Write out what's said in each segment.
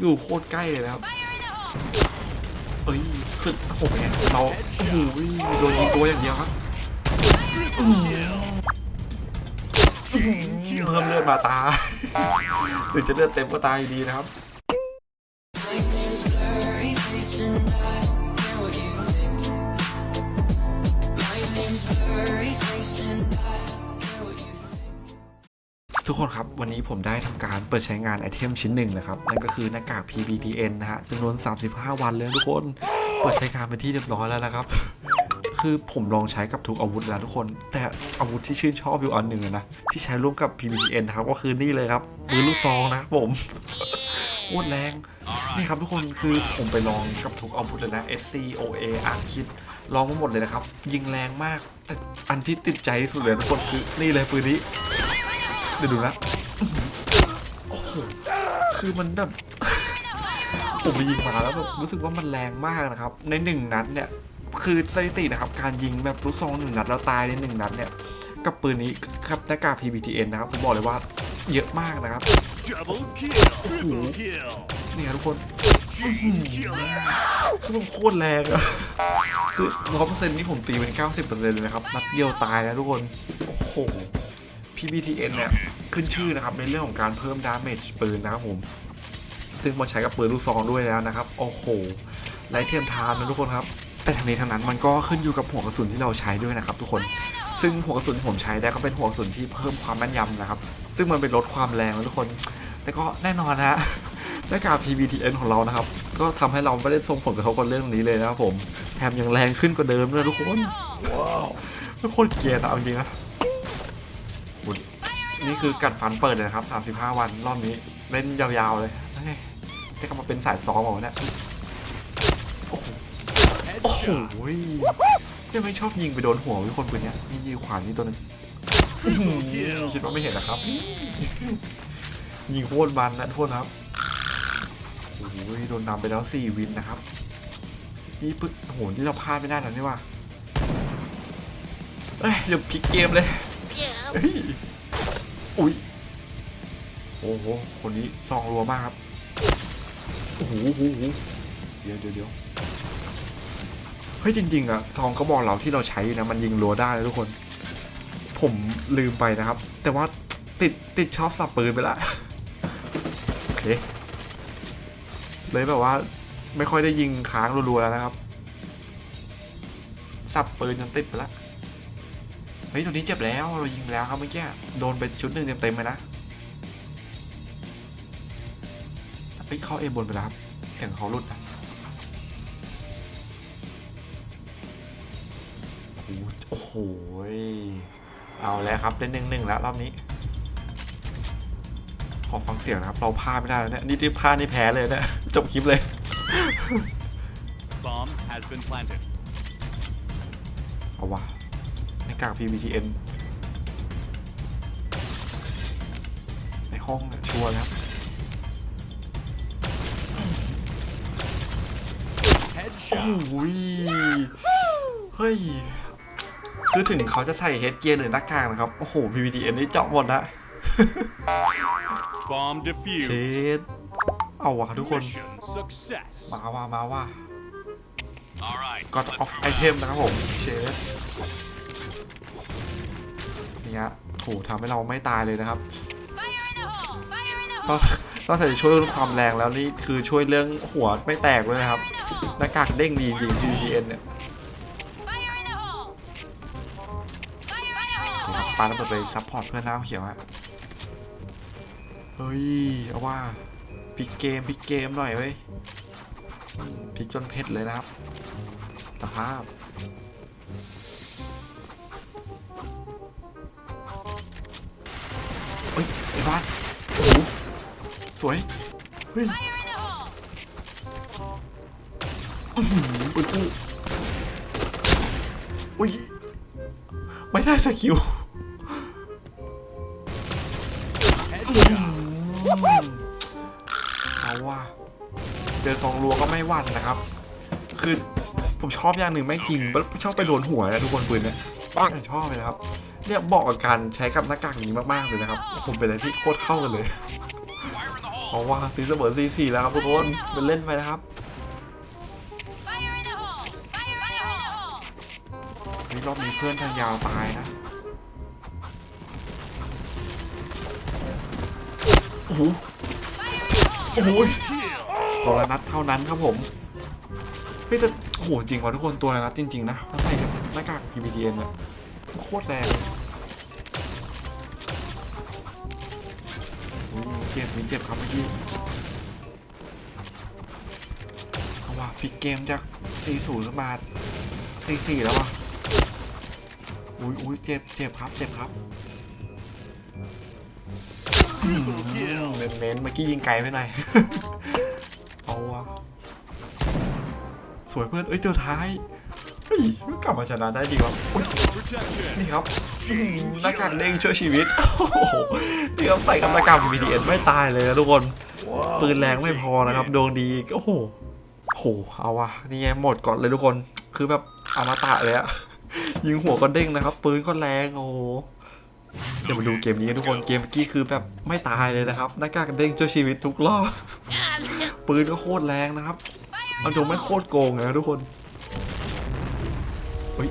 อยู่โคตรใกล้เลยนะครับเอ้ยคือโอ้โหเนี่ยเราโอ้โหโดนยิงตัวอย่างเดียวครับเพิ่มเลือดมาตาหรือจะเลือดเต็มก็ตายอยู่ดีนะครับ ทุกคนครับ วันนี้ผมได้ทำการเปิดใช้งานไอเทมชิ้นหนึ่งนะครับ นั่นก็คือหน้ากาก PBTN นะฮะจำนวน 35 วันเลยทุกคน เปิดใช้งานเป็นที่เรียบร้อยแล้วนะครับ คือผมลองใช้กับทุกอาวุธแล้วทุกคน แต่อาวุธที่ชื่นชอบอยู่อันหนึ่งนะ ที่ใช้ร่วมกับ PBTN นะครับ ก็คือนี่เลยครับปืนลูกซองนะผมโคตรแรงนี่ครับทุกคนคือผมไปลองกับทุกอาวุธเลยนะ SC OA อาร์คิดลองมาหมดเลยนะครับ ยิงแรงมาก แต่อันที่ติดใจที่สุดเลยทุกคนคือนี่เลยปืนนี้ เดี๋ยวดูนะโอ้โหคือมันแบบ ผมไปยิงมาแล้วแบบรู้สึกว่ามันแรงมากนะครับ ในหนึ่งนัดเนี่ย คือสถิตินะครับ การยิงแบบลูกซองหนึ่งนัดแล้วตายในหนึ่งนัดเนี่ย กับปืนนี้กับหน้ากาก PBTN นะครับ ผมบอกเลยว่าเยอะมากนะครับเนี่ยทุกคนคือมันโคตรแรงอะคือร้อยเปอร์เซ็นต์นี่ผมตีเป็น90เปอร์เซ็นต์เลยนะครับ นัดเดียวตายนะทุกคน โอ้โห PBTN เนี่ยขึ้นชื่อนะครับในเรื่องของการเพิ่มดาเมจปืนนะครับผม ซึ่งมาใช้กับปืนลูกซองด้วยแล้วนะครับ โอ้โหไรเทียมทานนะทุกคนครับ แต่ทั้งนี้ทั้งนั้นมันก็ขึ้นอยู่กับหัวกระสุนที่เราใช้ด้วยนะครับ ทุกคนซึ่งหัวกระสุนที่ผมใช้ได้ก็เป็นหัวกระสุนที่เพิ่มความแม่นยำนะครับ ซึ่งมันเป็นลดความแรงนะทุกคน แต่ก็แน่นอนนะฮะหน้ากาก PBTN ของเรานะครับ ก็ทำให้เราไม่ได้ส่งผลกระทบกับเรื่องนี้เลยนะครับผมแถมยังแรงขึ้นกว่าเดิมด้วยทุกคนว้าวทุกคนเกียดอะเอาจริงนะ นี่คือกัดฟันเปิดเลยนะครับ 35 วันรอบนี้เล่นยาวๆเลยเฮ้ยจะกลับมาเป็นสายซ้อมเหรอวะเนี่ยโอ้โหโอ้โหยังไม่ชอบยิงไปโดนหัวทุกคนปืนเนี้ยนี่ยิงขวานนี่ตัวหนึงอื้อหือคิดว่าไม่เห็นนะครับ ยิงโคตรมันนะทุกคนครับโอ้โหโดนนำไปแล้วสี่วินนะครับ นี่ปึ๊กโอ้โหนี่เราพลาดไม่ได้แล้วนี่ว่าเอ้ยเดี๋ยวพลิกเกมเลยเฮ้ยอุ้ยโอ้โห คนนี้ซองรัวมากครับโอ้โหโอ้โหโอ้โหเดี๋ยวเดี๋ยวเดี๋ยวเฮ้ยจริงๆอะซองเขาบอกเราที่เราใช้นะมันยิงรัวได้นะทุกคน ผมลืมไปนะครับ แต่ว่าติดติดชอบสับปืนไปละโอเคเลยแบบว่า ไม่ค่อยได้ยิงค้างรัวๆแล้วนะครับ สับปืนจนติดไปแล้วเฮ้ยตัวนี้เจ็บแล้วเรายิงไปแล้วครับเมื่อกี้โดนไปชุดหนึ่งเต็มๆเลยนะ เฮ้ยเข้าเอบนไปแล้วครับเสียงเขาหลุดนะโอ้โหโอ้โหยเอาแล้วครับเป็นหนึ่งหนึ่งแล้วรอบนี้ขอฟังเสียงนะครับ เราพลาดไม่ได้แล้วเนี่ยนี่ที่พลาดนี่แพ้เลยเนี่ยจบคลิปเลย Bomb has been planted. เอาวะในกาก PBTN ในห้องเนี่ยชัวร์แล้ว Headshot. โอ้ยเฮ้ย คือถึงเขาจะใส่เฮดเกียร์หรือหน้ากากนะครับ โอ้โห PBTN นี่เจาะหมดละ Bomb เช defused. ดเอาวะทุกคน Mission success. มาว่ามาว่า All right. ก็ออฟไอเทมนะครับผมเชดเนี่ยโหทำให้เราไม่ตายเลยนะครับนอกนอกจากจะช่วยเรื่องความแรงแล้วนี่คือช่วยเรื่องหัวไม่แตกด้วยนะครับ หน้ากากเด้งดีจริง PVN เนี่ยนะครับปาระเบิดไปซัพพอร์ตเพื่อนหน้าเขียวฮะเฮ้ย เอาว่าพลิกเกมพลิกเกมหน่อยเว้ยพลิกจนเพชรเลยนะครับสภาพเฮ้ยไอ้บ้านโอ้โหสวย เฮ้ย อื้อหือปืนอู้อุ้ยไม่ได้สกิลเอาว่าเจอซองรัวก็ไม่วันนะครับ คือผมชอบอย่างหนึ่งไม่จริงชอบไปโดนหัวนะทุกคนปืนเนี่ยชอบเลยนะครับ เนี่ยบอกกับการใช้กับหน้ากากนี้มากๆเลยนะครับ ผมเป็นอะไรที่โคตรเข้ากันเลยโอเอาว่าตีเสมอสี่สี่แล้วครับทุกคนเป็นเล่นไปนะครับ นี่รอบนี้เพื่อนทางยาวตายนะโอ้โหโอ้โห Kill. ตัวละนัดเท่านั้นครับผมเฮ้ยแต่โอ้โหจริงว่ะทุกคนตัวละนัดจริงๆนะถ้าใส่กับหน้ากาก PPTN เนี่ยโคตรแรงอุ๊ยมีเจ็บมีเจ็บครับเมื่อกี้เอาว่ะพลิกเกมจาก 4-0ขึ้นมา4-4 แล้วว่ะ อุ้ยอุ้ยเจ็บเจ็บครับ เจ็บครับ Triple kill. เน้นเน้นๆเมื่อกี้ยิงไกลไปหน่อยเอาวะสวยเพื่อน เอ้ยเจอท้ายเฮ้ยมันกลับมาชนะได้ดีวะอุ๊ย Protection. นี่ครับอื้อหือหน้ากากเด้งช่วยชีวิตโอ้โหนี่ครับใส่กับหน้ากาก BTS ไม่ตายเลยนะทุกคน ปืนแรงไม่พอนะครับดวงดีอีกโอ้โหโหเอาวะนี่ไงหมดก่อนเลยทุกคน คือแบบอมตะเลยอะ ยิงหัวก็เด้งนะครับปืนก็แรงโอ้โหเดี๋ยวมาดูเกมนี้กันทุกคนเกมเมื่อกี้คือแบบไม่ตายเลยนะครับหน้ากากเด้งช่วยชีวิตทุกรอบปืนก็โคตรแรงนะครับเอาจงไม่โคตรโกงเลยนะทุกคนเฮ้ย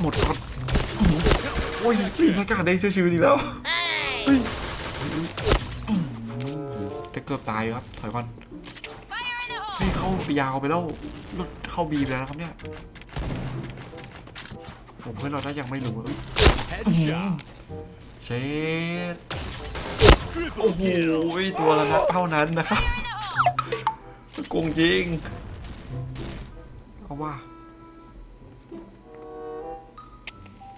หมดก่อนอื้อหือโอ้ยนี่หน้ากากเด้งช่วยชีวิตอีกแล้วเฮ้ยเฮ้ยอื้อหือจะเกือบตายครับถอยก่อน Fire in the hole! นี่เข้ายาวไปแล้วหลุดเข้าบีไปแล้วนะครับเนี่ย ผมเพื่อนเราได้ยังไม่รู้เอ้ย Headshot. เช็ด Triple โอ้โห kill. ตัวละนัดเท่านั้นนะครับโกงจริง เอาว่า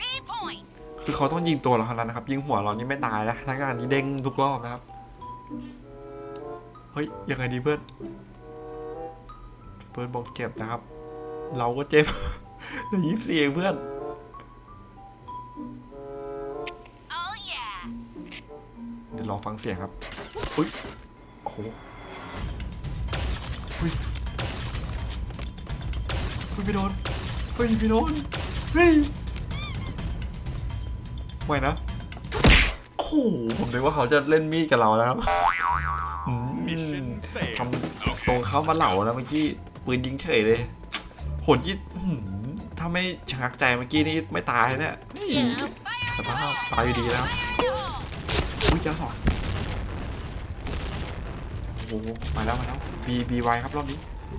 B point! คือเขาต้องยิงตัวเราเท่านั้นนะครับ ยิงหัวเรานี่ไม่ตายนะทั้งงานนี้เด้งทุกรอบนะครับ เฮ้ย ยังไงดีเพื่อน เพื่อนบอกเจ็บนะครับ เราก็เจ็บเดี๋ยวยิบเสียงเพื่อน ดี๋ยวรอฟังเสียงครับอุ้ยโอ้โหอุ้ยเฮ้ยไม่โดนเฮ้ยไม่โดนเฮ้ยไม่นะโอ้โหผมนึกว่าเขาจะเล่นมีดกับเราแล้วครับอืม Mission ท failed. ำทรงเขามาเหล่าแล้วเมื่อกี้ปืนยิงเฉยเลยโหดยิดอื้อหือถ้าไม่ชะงักใจเมื่อกี้นี่ไม่ตายเนี่ยนี่สภาพตายอยู่ดีแล้วอุ้ย เจ้าสองโอ้โหมาแล้วมาแล้ว B B Y ครับรอบนี้อื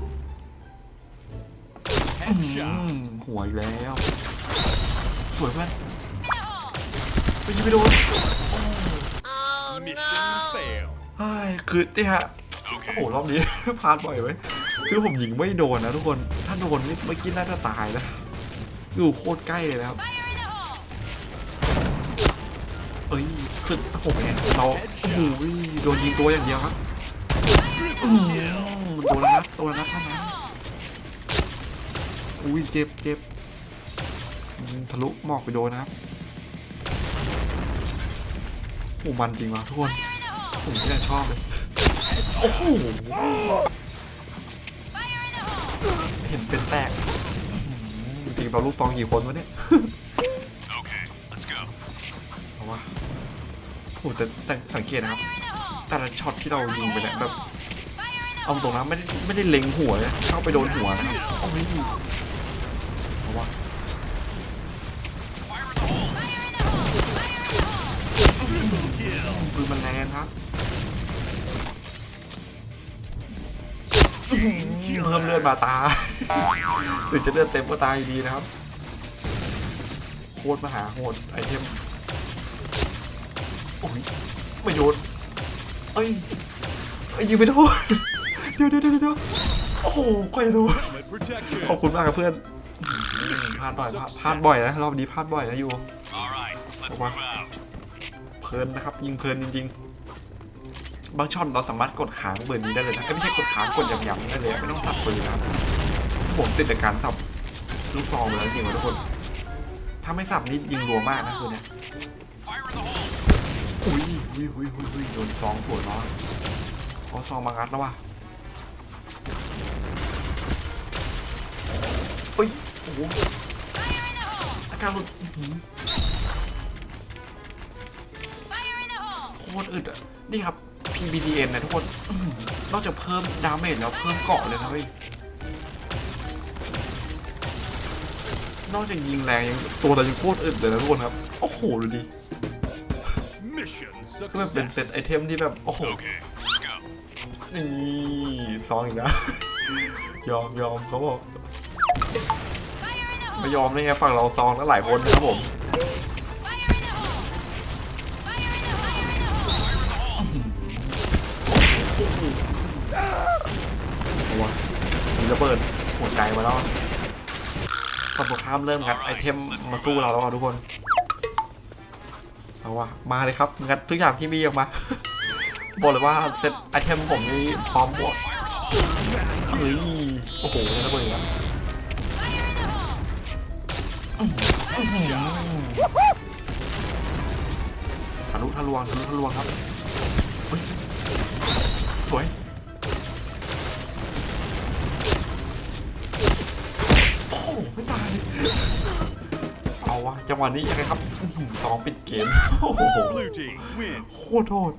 Headshot. มหัวอีกแล้วสวยเพื่อนไปยิงไปโดน Mission failed. ไอ้ยคือนี่ฮะโอ้โหรอบนี้พลาดบ่อยไว้ยคือผมยิงไม่โดนนะทุกคนถ้าโดนนี่เมื่อกี้น่าจะตายนะอยู่โคตรใกล้เลยนะครับ เอ้ยคือผมเองเราโอ้โหโดนยิงตัวอย่างเดียวครับเออืมตัวละนัดตัวละนัดเท่านั้นอุ้ยเจ็บเจ็บทะลุหมอกไปโดนนะครับโอ้มันจริงว่ะทุกคนผมเนี่ชอบเลยโอ้โหเห็นเป็นแตกจริงเราลูกฟองกี่คนวะเนี่ย Okay, เอาวะ โอ้แต่แต่สังเกตนะครับ แต่ละช็อตที่เรายิงไปเนี่ยแบบเอาตรงนะไม่ได้ไม่ได้เล็งหัวเลยเข้าไปโดนหัวนะครับโอ้ยเอาวะปืนมันแรงครับเพิ่มเลือดมาตาหรือจะเลือดเต็มก็ตายดีนะครับโคตรมหาโหดไอเทม โอ้ยไม่โดนเอ้ยเอ้ยยิงไม่โดนเดี๋ยวเดี๋ยวเดี๋ยวเดี๋ยวโอ้โหใครโดน Helmet protection. ขอบคุณมากครับเพื่อนอืมพลาดบ่อยพลาดพลาดบ่อยนะรอบนี้พลาดบ่อยนะอยู่ All right, let's Wow. move out. เพลินนะครับยิงเพลินจริงๆ บางช็อตเราสามารถกดค้างเบอร์นี้ได้เลยนะเอ้ยไม่ใช่กดค้างกดย้ำๆได้เลยไม่ต้องสับปืนนะครับผมติดแต่การสับลูกซองไปแล้วจริงๆนะทุกคน ถ้าไม่สับนี่ยิงรัวมากนะตัวเนี้ย อุ้ยอุ้ยอุ้ยอุ้ยโดนซองสวยมากเอาซองมางัดแล้ววะอุ้ยโอ้โหอาการหลุดอื้อหือ Fire in the hole! โคตรอึดอะ นี่ครับ PBTN นะทุกคน นอกจากเพิ่มดาเมจแล้วเพิ่มเกาะเลยนะเว้ยนอกจากยิงแรงยังตัวเรายังโคตรอึดเลยนะทุกคนครับ โอ้โห ดูดิ ก็แบบเป็นเซต success. ไอเทมที่แบบ โอ้โห Okay, let's go. นี่ซองอีกแล้วยอมยอมเขาบอก Fire in the hole! ไม่ยอมได้ไงฝั่งเราซองตั้งหลายคนนะครับผม Fire in the hole! Fire in the hole! เอาวะมีระเบิดหัวใจมาแล้วฝั่งตรงข้ามเริ่มงัดไอเทมมาสู้เราแล้วอะทุกคน เอาวะมาเลยครับงัดทุกอย่างที่มีออกมาบอกเลยว่าเซตไอเทมผมนี่พร้อมหมดเฮ้ยโอ้โหระเบิดอีกแล้วทะลุทะลวงทะลุทะลวงครับเฮ้ยสวยโอ้ไม่ตาย วะจังหวะนี้ยังไงครับอื้อหือสองปิดเกมโอ้โห Blue team win. โคตรโทษ